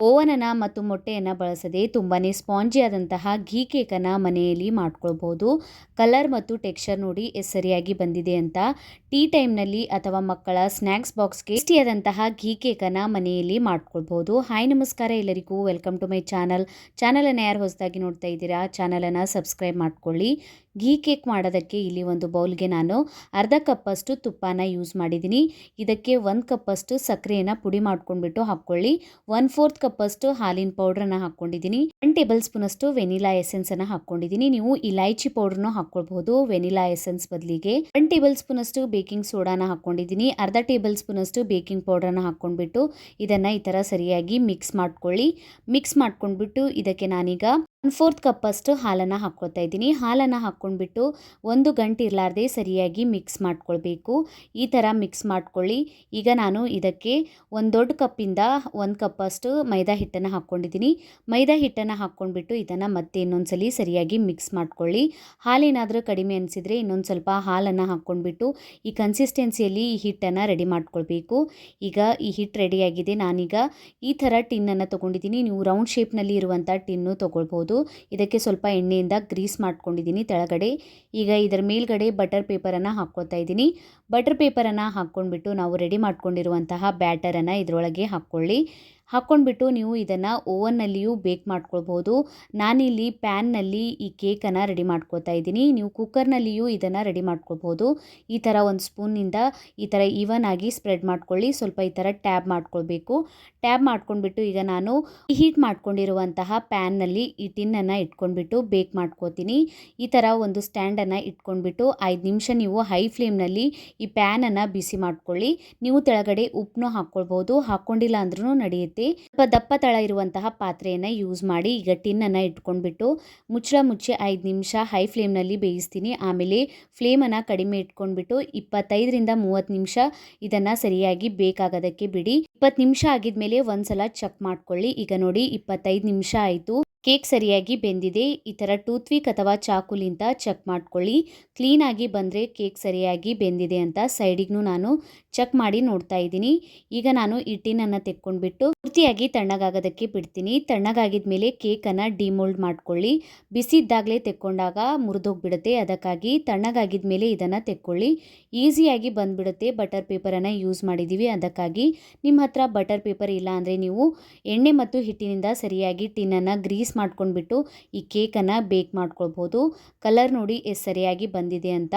ಓವನನ್ನು ಮತ್ತು ಮೊಟ್ಟೆಯನ್ನು ಬಳಸದೆ ತುಂಬಾ ಸ್ಪಾಂಜಿ ಆದಂತಹ ಘೀ ಕೇಕನ್ನು ಮನೆಯಲ್ಲಿ ಮಾಡ್ಕೊಳ್ಬೋದು ಕಲರ್ ಮತ್ತು ಟೆಕ್ಸ್ಚರ್ ನೋಡಿ ಎಷ್ಟು ಸರಿಯಾಗಿ ಬಂದಿದೆ ಅಂತ. ಟೀ ಟೈಮ್ನಲ್ಲಿ ಅಥವಾ ಮಕ್ಕಳ ಸ್ನ್ಯಾಕ್ಸ್ ಬಾಕ್ಸ್ಗೆ ಟೇಸ್ಟಿಯಾದಂತಹ ಘೀ ಕೇಕನ್ನು ಮನೆಯಲ್ಲಿ ಮಾಡ್ಕೊಳ್ಬೋದು ಹಾಯ್, ನಮಸ್ಕಾರ ಎಲ್ಲರಿಗೂ. Welcome to my channel. ಚಾನಲನ್ನು ಯಾರು ಹೊಸದಾಗಿ ನೋಡ್ತಾ ಇದ್ದೀರಾ, ಚಾನಲನ್ನು ಸಬ್ಸ್ಕ್ರೈಬ್ ಮಾಡ್ಕೊಳ್ಳಿ. ಘೀ ಕೇಕ್ ಮಾಡೋದಕ್ಕೆ ಇಲ್ಲಿ ಒಂದು ಬೌಲ್ಗೆ ನಾನು ಅರ್ಧ ಕಪ್ಪಷ್ಟು ತುಪ್ಪನ ಯೂಸ್ ಮಾಡಿದ್ದೀನಿ. ಇದಕ್ಕೆ ಒಂದು ಕಪ್ಪಷ್ಟು ಸಕ್ಕರೆಯನ್ನು ಪುಡಿ ಮಾಡ್ಕೊಂಡ್ಬಿಟ್ಟು ಹಾಕ್ಕೊಳ್ಳಿ. ಒನ್ ಫೋರ್ತ್ ಕಪ್ಪಷ್ಟು ಹಾಲಿನ ಪೌಡ್ರನ್ನ ಹಾಕ್ಕೊಂಡಿದ್ದೀನಿ. ಒನ್ ಟೇಬಲ್ ಸ್ಪೂನಷ್ಟು ವೆನಿಲಾ ಎಸೆನ್ಸನ್ನು ಹಾಕ್ಕೊಂಡಿದ್ದೀನಿ. ನೀವು ಇಲೈಚಿ ಪೌಡ್ರನ್ನು ಹಾಕ್ಕೊಳ್ಬಹುದು. ವೆನಿಲಾ ಎಸೆನ್ಸ್ ಬದಲಿಗೆ ಒನ್ ಟೇಬಲ್ ಸ್ಪೂನಷ್ಟು ಬೇಕಿಂಗ್ ಸೋಡಾನ ಹಾಕ್ಕೊಂಡಿದ್ದೀನಿ. ಅರ್ಧ ಟೇಬಲ್ ಸ್ಪೂನಷ್ಟು ಬೇಕಿಂಗ್ ಪೌಡ್ರನ್ನ ಹಾಕ್ಕೊಂಡ್ಬಿಟ್ಟು ಇದನ್ನು ಈ ಥರ ಸರಿಯಾಗಿ ಮಿಕ್ಸ್ ಮಾಡ್ಕೊಳ್ಳಿ. ಮಿಕ್ಸ್ ಮಾಡ್ಕೊಂಡ್ಬಿಟ್ಟು ಇದಕ್ಕೆ ನಾನೀಗ ಒನ್ ಫೋರ್ತ್ ಕಪ್ಪಷ್ಟು ಹಾಲನ್ನು ಹಾಕ್ಕೊಳ್ತಾ ಇದ್ದೀನಿ. ಹಾಲನ್ನು ಹಾಕ್ಕೊಂಡ್ಬಿಟ್ಟು ಒಂದು ಗಂಟೆ ಇರಲಾರ್ದೆ ಸರಿಯಾಗಿ ಮಿಕ್ಸ್ ಮಾಡ್ಕೊಳ್ಬೇಕು. ಈ ಥರ ಮಿಕ್ಸ್ ಮಾಡ್ಕೊಳ್ಳಿ. ಈಗ ನಾನು ಇದಕ್ಕೆ ಒಂದು ದೊಡ್ಡ ಕಪ್ಪಿಂದ ಒಂದು ಕಪ್ಪಷ್ಟು ಮೈದಾ ಹಿಟ್ಟನ್ನು ಹಾಕ್ಕೊಂಡಿದ್ದೀನಿ. ಮೈದಾ ಹಿಟ್ಟನ್ನು ಹಾಕ್ಕೊಂಡ್ಬಿಟ್ಟು ಇದನ್ನು ಮತ್ತೆ ಇನ್ನೊಂದ್ಸಲಿ ಸರಿಯಾಗಿ ಮಿಕ್ಸ್ ಮಾಡ್ಕೊಳ್ಳಿ. ಹಾಲೇನಾದರೂ ಕಡಿಮೆ ಅನಿಸಿದರೆ ಇನ್ನೊಂದು ಸ್ವಲ್ಪ ಹಾಲನ್ನು ಹಾಕ್ಕೊಂಡ್ಬಿಟ್ಟು ಈ ಕನ್ಸಿಸ್ಟೆನ್ಸಿಯಲ್ಲಿ ಈ ಹಿಟ್ಟನ್ನು ರೆಡಿ ಮಾಡ್ಕೊಳ್ಬೇಕು. ಈಗ ಈ ಹಿಟ್ಟು ರೆಡಿಯಾಗಿದೆ ನಾನೀಗ ಈ ಥರ ಟಿನ್ನನ್ನು ತೊಗೊಂಡಿದ್ದೀನಿ. ನೀವು ರೌಂಡ್ ಶೇಪ್ನಲ್ಲಿ ಇರುವಂಥ ಟಿನ್ನು ತೊಗೊಳ್ಬೋದು. ಇದಕ್ಕೆ ಸ್ವಲ್ಪ ಎಣ್ಣೆಯಿಂದ ಗ್ರೀಸ್ ಮಾಡ್ಕೊಂಡಿದ್ದೀನಿ ತೆಳಗಡೆ. ಈಗ ಇದರ ಮೇಲ್ಗಡೆ ಬಟರ್ ಪೇಪರನ್ನು ಹಾಕ್ಕೋತಾ ಇದ್ದೀನಿ. ಬಟರ್ ಪೇಪರನ್ನು ಹಾಕ್ಕೊಂಡ್ಬಿಟ್ಟು ನಾವು ರೆಡಿ ಮಾಡ್ಕೊಂಡಿರುವಂತಹ ಬ್ಯಾಟರನ್ನು ಇದರೊಳಗೆ ಹಾಕ್ಕೊಳ್ಳಿ. ಹಾಕ್ಕೊಂಡ್ಬಿಟ್ಟು ನೀವು ಇದನ್ನು ಓವನ್ನಲ್ಲಿಯೂ ಬೇಕ್ ಮಾಡ್ಕೊಳ್ಬೋದು. ನಾನಿಲ್ಲಿ ಪ್ಯಾನ್ನಲ್ಲಿ ಈ ಕೇಕನ್ನು ರೆಡಿ ಮಾಡ್ಕೊತಾ ಇದ್ದೀನಿ. ನೀವು ಕುಕ್ಕರ್ನಲ್ಲಿಯೂ ಇದನ್ನು ರೆಡಿ ಮಾಡ್ಕೊಳ್ಬೋದು. ಈ ಥರ ಒಂದು ಸ್ಪೂನಿಂದ ಈ ಥರ ಈವನ್ ಆಗಿ ಸ್ಪ್ರೆಡ್ ಮಾಡ್ಕೊಳ್ಳಿ. ಸ್ವಲ್ಪ ಈ ಥರ ಟ್ಯಾಬ್ ಮಾಡ್ಕೊಳ್ಬೇಕು. ಟ್ಯಾಬ್ ಮಾಡ್ಕೊಂಡ್ಬಿಟ್ಟು ಈಗ ನಾನು ಹೀಟ್ ಮಾಡ್ಕೊಂಡಿರುವಂತಹ ಪ್ಯಾನ್ನಲ್ಲಿ ಈ ಟಿನ್ನನ್ನು ಇಟ್ಕೊಂಡ್ಬಿಟ್ಟು ಬೇಕ್ ಮಾಡ್ಕೋತೀನಿ. ಈ ಥರ ಒಂದು ಸ್ಟ್ಯಾಂಡನ್ನು ಇಟ್ಕೊಂಡ್ಬಿಟ್ಟು ಐದು ನಿಮಿಷ ನೀವು ಹೈ ಫ್ಲೇಮ್ನಲ್ಲಿ ಈ ಪ್ಯಾನನ್ನು ಬಿಸಿ ಮಾಡ್ಕೊಳ್ಳಿ. ನೀವು ತೆಳಗಡೆ ಉಪ್ಪನ್ನು ಹಾಕ್ಕೊಳ್ಬೋದು. ಹಾಕ್ಕೊಂಡಿಲ್ಲ ಅಂದ್ರೂ ನಡೆಯುತ್ತೆ. ಸ್ವಲ್ಪ ದಪ್ಪ ತಳ ಇರುವಂತಹ ಪಾತ್ರೆಯನ್ನು ಯೂಸ್ ಮಾಡಿ ಈಗ ಟಿನ್ನನ್ನು ಇಟ್ಕೊಂಡ್ಬಿಟ್ಟು ಮುಚ್ಚಳ ಮುಚ್ಚಿ ಐದು ನಿಮಿಷ ಹೈ ಫ್ಲೇಮ್ನಲ್ಲಿ ಬೇಯಿಸ್ತೀನಿ. ಆಮೇಲೆ ಫ್ಲೇಮನ್ನು ಕಡಿಮೆ ಇಟ್ಕೊಂಡ್ಬಿಟ್ಟು ಇಪ್ಪತ್ತೈದರಿಂದ ಮೂವತ್ತು ನಿಮಿಷ ಇದನ್ನು ಸರಿಯಾಗಿ ಬೇಕಾಗೋದಕ್ಕೆ ಬಿಡಿ. ಇಪ್ಪತ್ತು ನಿಮಿಷ ಆಗಿದ್ಮೇಲೆ ಒಂದ್ಸಲ ಚೆಕ್ ಮಾಡ್ಕೊಳ್ಳಿ. ಈಗ ನೋಡಿ ಇಪ್ಪತ್ತೈದು ನಿಮಿಷ ಆಯಿತು. ಕೇಕ್ ಸರಿಯಾಗಿ ಬೆಂದಿದೆ. ಈ ಥರ ಟೂತ್ವೀಕ್ ಅಥವಾ ಚಾಕುಲಿಂದ ಚೆಕ್ ಮಾಡ್ಕೊಳ್ಳಿ. ಕ್ಲೀನಾಗಿ ಬಂದರೆ ಕೇಕ್ ಸರಿಯಾಗಿ ಬೆಂದಿದೆ ಅಂತ ಸೈಡಿಗೂ ನಾನು ಚೆಕ್ ಮಾಡಿ ನೋಡ್ತಾ ಇದ್ದೀನಿ. ಈಗ ನಾನು ಈ ಟಿನ್ನನ್ನು ತೆಕ್ಕೊಂಡ್ಬಿಟ್ಟು ಪೂರ್ತಿಯಾಗಿ ತಣ್ಣಗಾಗೋದಕ್ಕೆ ಬಿಡ್ತೀನಿ. ತಣ್ಣಗಾಗಿದ ಮೇಲೆ ಕೇಕನ್ನು ಡಿಮೋಲ್ಡ್ ಮಾಡ್ಕೊಳ್ಳಿ. ಬಿಸಿ ಇದ್ದಾಗಲೇ ತೆಕ್ಕೊಂಡಾಗ ಮುರಿದೋಗ್ಬಿಡುತ್ತೆ. ಅದಕ್ಕಾಗಿ ತಣ್ಣಗಾಗಿದ ಮೇಲೆ ಇದನ್ನು ತೆಕ್ಕೊಳ್ಳಿ. ಈಸಿಯಾಗಿ ಬಂದುಬಿಡುತ್ತೆ. ಬಟರ್ ಪೇಪರನ್ನು ಯೂಸ್ ಮಾಡಿದ್ದೀವಿ. ಅದಕ್ಕಾಗಿ ನಿಮ್ಮ ಹತ್ರ ಬಟರ್ ಪೇಪರ್ ಇಲ್ಲ ಅಂದರೆ ನೀವು ಎಣ್ಣೆ ಮತ್ತು ಹಿಟ್ಟಿನಿಂದ ಸರಿಯಾಗಿ ಟಿನ್ನನ್ನು ಗ್ರೀಸ್ ಮಾಡ್ಕೊಂಡ್ಬಿಟ್ಟು ಈ ಕೇಕನ್ನು ಬೇಕ್ ಮಾಡ್ಕೊಳ್ಬೋದು. ಕಲರ್ ನೋಡಿ ಸರಿಯಾಗಿ ಬಂದಿದೆ ಅಂತ.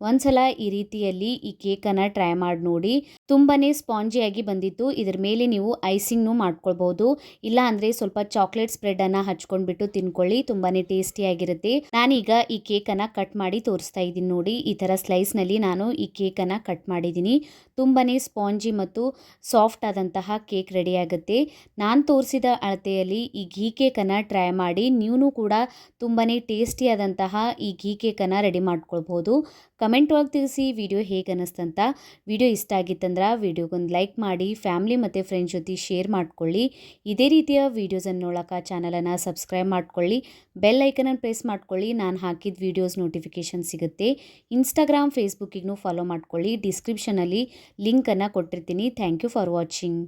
ಒಂದು ಸಲ ಈ ರೀತಿಯಲ್ಲಿ ಈ ಕೇಕನ್ನು ಟ್ರೈ ಮಾಡಿ ನೋಡಿ. ತುಂಬಾ ಸ್ಪಾಂಜಿಯಾಗಿ ಬಂದಿತ್ತು ಇದ್ರ ಮೇಲೆ ನೀವು ಐಸಿಂಗ್ನೂ ಮಾಡ್ಕೊಳ್ಬೋದು. ಇಲ್ಲ ಅಂದರೆ ಸ್ವಲ್ಪ ಚಾಕ್ಲೇಟ್ ಸ್ಪ್ರೆಡನ್ನು ಹಚ್ಕೊಂಡ್ಬಿಟ್ಟು ತಿನ್ಕೊಳ್ಳಿ. ತುಂಬಾ ಟೇಸ್ಟಿಯಾಗಿರುತ್ತೆ ನಾನೀಗ ಈ ಕೇಕನ್ನು ಕಟ್ ಮಾಡಿ ತೋರಿಸ್ತಾ ಇದ್ದೀನಿ ನೋಡಿ. ಈ ಥರ ಸ್ಲೈಸ್ನಲ್ಲಿ ನಾನು ಈ ಕೇಕನ್ನು ಕಟ್ ಮಾಡಿದ್ದೀನಿ. ತುಂಬಾ ಸ್ಪಾಂಜಿ ಮತ್ತು ಸಾಫ್ಟ್ ಆದಂತಹ ಕೇಕ್ ರೆಡಿ ಆಗುತ್ತೆ. ನಾನು ತೋರಿಸಿದ ಅಳತೆಯಲ್ಲಿ ಈ ಘೀ ಕೇಕನ್ನು ಟ್ರೈ ಮಾಡಿ. ನೀವು ಕೂಡ ತುಂಬಾ ಟೇಸ್ಟಿಯಾದಂತಹ ಈ ಘೀ ಕೇಕನ್ನು ರೆಡಿ ಮಾಡ್ಕೊಳ್ಬೋದು. ಕಮೆಂಟ್ ಒಳಗೆ ತಿಳಿಸಿ ವಿಡಿಯೋ ಹೇಗೆ ಅನ್ನಿಸ್ತಂತ ವಿಡಿಯೋ ಇಷ್ಟ ಆಗಿತ್ತಂದ್ರೆ ವಿಡಿಯೋಗೊಂದು ಲೈಕ್ ಮಾಡಿ, ಫ್ಯಾಮ್ಲಿ ಮತ್ತು ಫ್ರೆಂಡ್ಸ್ ಜೊತೆ ಶೇರ್ ಮಾಡ್ಕೊಳ್ಳಿ. ಇದೇ ರೀತಿಯ ವೀಡಿಯೋಸನ್ನು ನೋಡೋಕೆ ಚಾನಲನ್ನು ಸಬ್ಸ್ಕ್ರೈಬ್ ಮಾಡ್ಕೊಳ್ಳಿ. ಬೆಲ್ ಐಕನನ್ನು ಪ್ರೆಸ್ ಮಾಡ್ಕೊಳ್ಳಿ. ನಾನು ಹಾಕಿದ ವೀಡಿಯೋಸ್ ನೋಟಿಫಿಕೇಷನ್ ಸಿಗುತ್ತೆ. ಇನ್ಸ್ಟಾಗ್ರಾಮ್ ಫೇಸ್ಬುಕ್ಕಿಗೂ ಫಾಲೋ ಮಾಡ್ಕೊಳ್ಳಿ. ಡಿಸ್ಕ್ರಿಪ್ಷನಲ್ಲಿ ಲಿಂಕನ್ನು ಕೊಟ್ಟಿರ್ತೀನಿ. Thank you for watching.